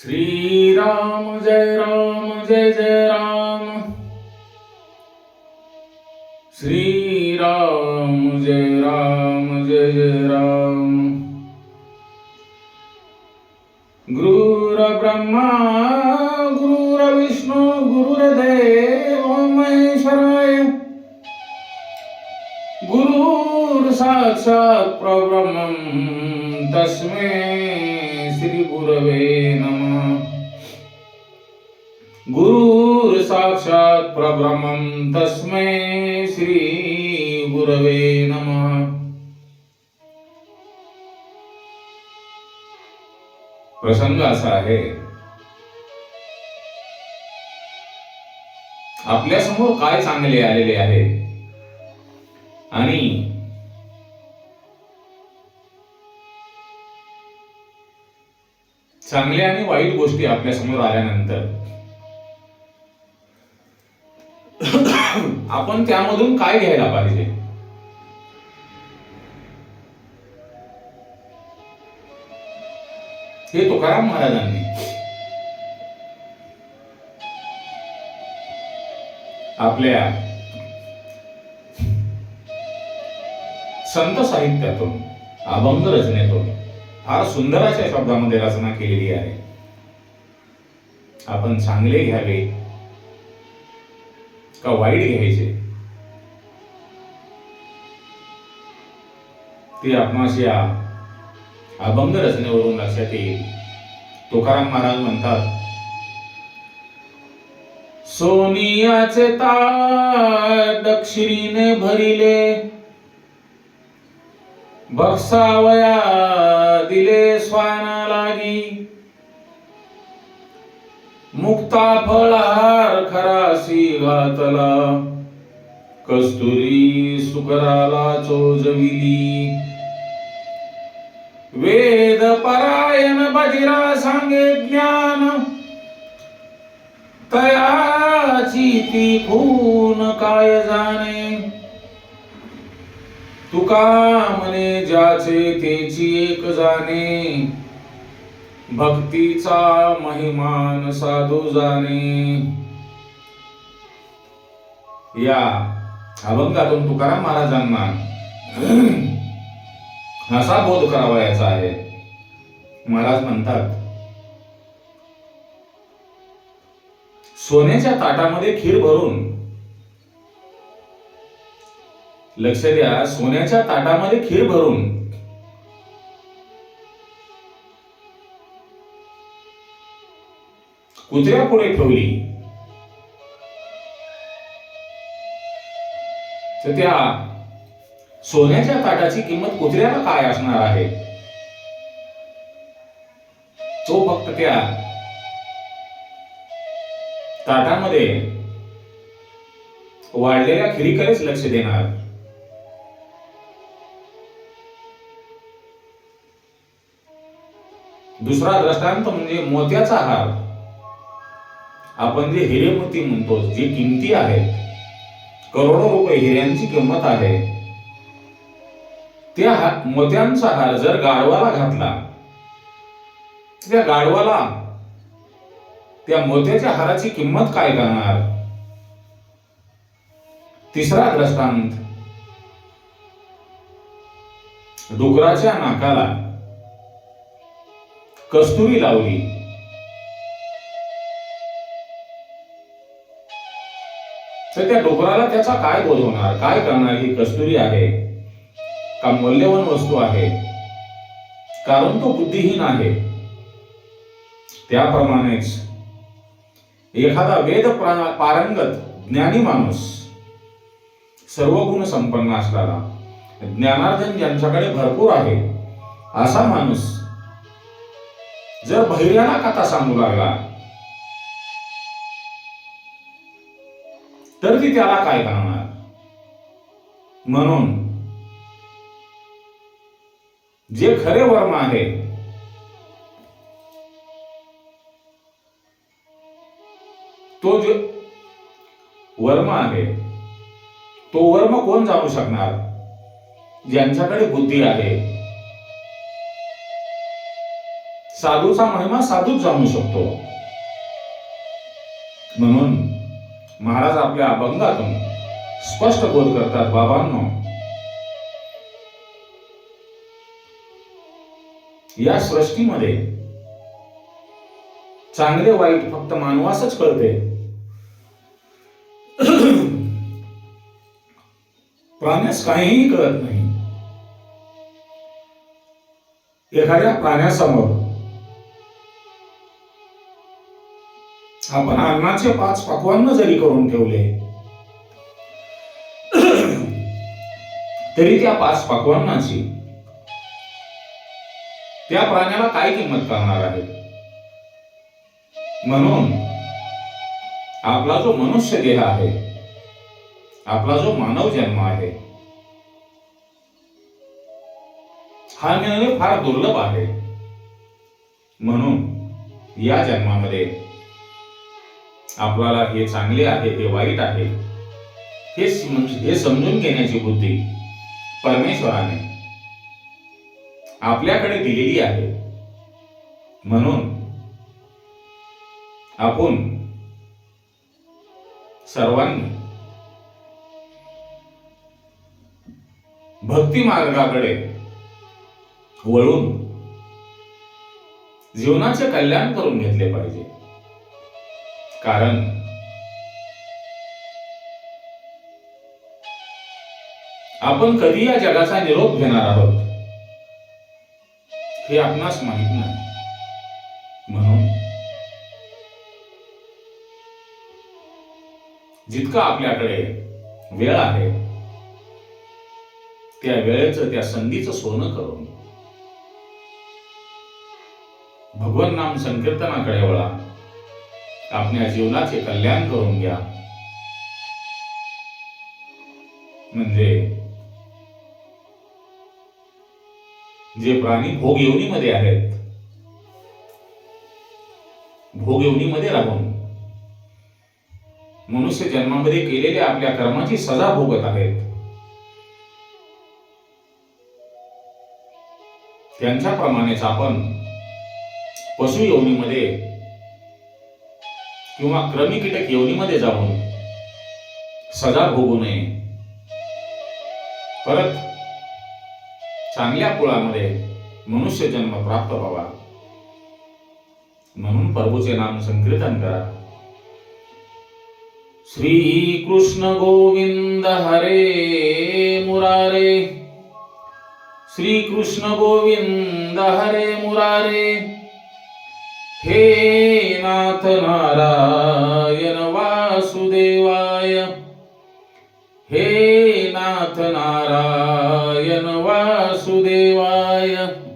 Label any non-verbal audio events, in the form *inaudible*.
श्रीराम जय राम जय जय राम श्रीराम जय राम जय जय राम गुरुर्ब्रह्मा गुरुर्विष्णू गुरुर्देव महेश्वराय गुरुर् साक्षात् परब्रह्मं तस्मै श्री गुरवे नमः। गुरुर् साक्षात परब्रह्मं तस्मै श्री गुरवे नमः। प्रसंग असा आहे आपल्यासमोर काय चांगले आलेले आहे? आणि चांगल्या आणि वाईट गोष्टी आपल्यासमोर आल्यानंतर. *coughs* आपण त्यामधून काय घ्यायला पाहिजे? हे तुकाराम महाराजांनी. आपल्या संत साहित्यातून अभंग रचनेतून फार सुंदर अशा शब्दामध्ये रचना केलेली आहे. आपण चांगले घ्यावे का वाईट घ्यायचे? ते आपणास या अभंग रचनेवरून लक्षात येईल. तुकाराम महाराज म्हणतात सोनियाचे ताट दक्षिणीने भरिले बक्सावया दिले स्वाना लागी. मुक्ता फळहार खरासी घातला कस्तुरी सुकराला चोजविली. वेद परायण बजिरा सांगे ज्ञान. तयाची ती खून काय जाणे. तुका म्हणे ज्याचे तेची एक जाणे. भक्तीचा महिमान साधू जाणे. या. अभंगातून तुकाराम महाराजांना. असा बोध करावायचा आहे. महाराज म्हणतात सोन्याच्या ताटामध्ये खीर भरून लक्ष द्या सोन्याच्या ताटामध्ये खीर भरून. कुत्र्या पुढे ठेवली. तर त्या सोन्याच्या ताटाची किंमत कुत्र्याला काय असणार आहे? तो फक्त त्या ताटामध्ये वाढलेल्या खिरीकडेच लक्ष देणार. दुसरा दृष्टांत म्हणजे मोत्याचा हार. आपण जे हिरे मोती म्हणतो जी किमती आहेत करोडो रुपये हिऱ्यांची किंमत आहे त्या मोत्यांचा हार जर गाढवाला घातला त्या गाढवाला त्या मोत्याच्या हाराची किंमत काय करणार? तिसरा दृष्टांत डुकराच्या नाकाला. कस्तुरी लावली. तर त्या डुकराला त्याचा काय बोध होणार? काय करणार ही कस्तुरी आहे? का मौल्यवान वस्तू आहे? कारण तो बुद्धिहीन आहे. त्याप्रमाणेच एखादा वेद प्रा- पारंगत ज्ञानी माणूस सर्व गुण संपन्न असणारा ज्ञानार्जन ज्यांच्याकडे भरपूर आहे असा माणूस जर बहिऱ्याला कथा सांगू लागला तर ती त्याला काय करणार? म्हणून जे खरे वर्म आहे तो जो वर्म आहे तो वर्म कोण जाणू शकणार? ज्यांच्याकडे बुद्धी आहे साधूचा महिमा साधूच जाणू शकतो. म्हणून महाराज आपल्या अभंगातून स्पष्ट बोध करतात बाबांनो. या सृष्टीमध्ये चांगले वाईट फक्त मानवासच कळते. प्राण्यास काहीही कळत नाही. एखाद्या प्राण्यासमोर आपण अन्नाचे पाच पक्वान्न जरी करून ठेवले तरी त्या पाच पक्वान्नाची त्या प्राण्याला काय किंमत करणार आहे? म्हणून आपला जो मनुष्य देह आहे आपला जो मानव जन्म आहे हा मिळणे फार दुर्लभ आहे. म्हणून या जन्मामध्ये आपल्याला हे चांगले आहे हे वाईट आहे हे हे समजून घेण्याची बुद्धी परमेश्वराने आपल्याकडे दिलेली आहे. म्हणून आपण सर्वांनी भक्ती मार्गाकडे वळून जीवनाचे कल्याण करून घेतले पाहिजे. कारण आपण कधी या जगाचा निरोप घेणार आहोत हे आपणास माहीत नाही. म्हणून जितकं आपल्याकडे वेळ आहे त्या वेळेचं त्या संधीचं सोनं करून भगवन नाम संकीर्तनाकडे वळा. आपल्या जीवनाचे कल्याण करून घ्या. म्हणजे जे प्राणी भोग योनीमध्ये आहेत भोग योनीमध्ये राहून मनुष्य जन्मामध्ये केलेल्या आपल्या कर्माची सजा भोगत आहेत त्यांच्याप्रमाणेच आपण पशु योनीमध्ये किंवा क्रमी कीटक योनीमध्ये जाऊन सजा भोगू नये. परत चांगल्या कुळामध्ये मनुष्य जन्म प्राप्त व्हावा. म्हणून प्रभूचे नाम संकीर्तन करा. श्री कृष्ण गोविंद हरे मुरारे. श्री कृष्ण गोविंद हरे मुरारे. हे नाथ नारायण वासुदेवाय. हे नाथ नारायण